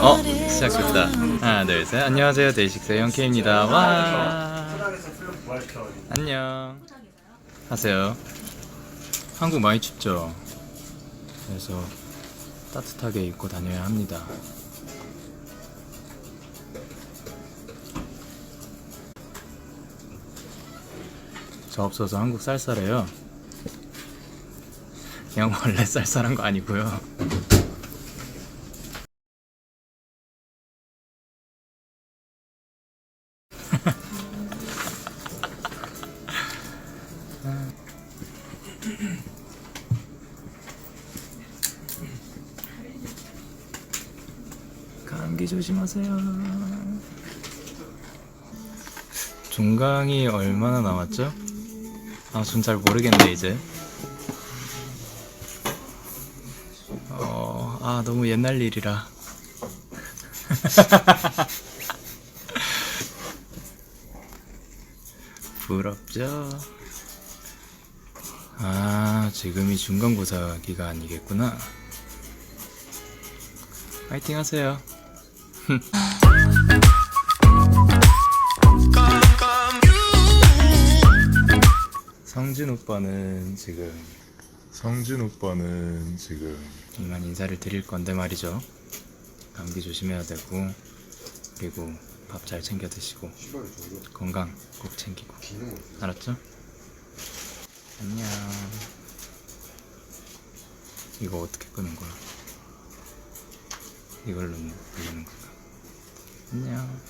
시작됐다. 하나, 둘, 셋. 안녕하세요. 데이식스 영케입니다. 와. 안녕. 하세요. 한국 많이 춥죠? 그래서 따뜻하게 입고 다녀야 합니다. 저 없어서 한국 쌀쌀해요. 그냥 원래 쌀쌀한 거 아니고요. 감기 조심하세요. 종강이 얼마나 남았죠? 아, 전 잘 모르겠네, 이제. 어, 아, 너무 옛날 일이라. 부럽죠? 아, 지금이 중간고사 기간이겠구나. 파이팅 하세요. 성준 오빠는 지금 성준 오빠는 지금 이만 인사를 드릴 건데 말이죠. 감기 조심해야 되고 그리고 밥 잘 챙겨 드시고 건강 꼭 챙기고 알았죠? 안녕. 이거 어떻게 끄는 거야? 이걸로 누르는 건가? 안녕.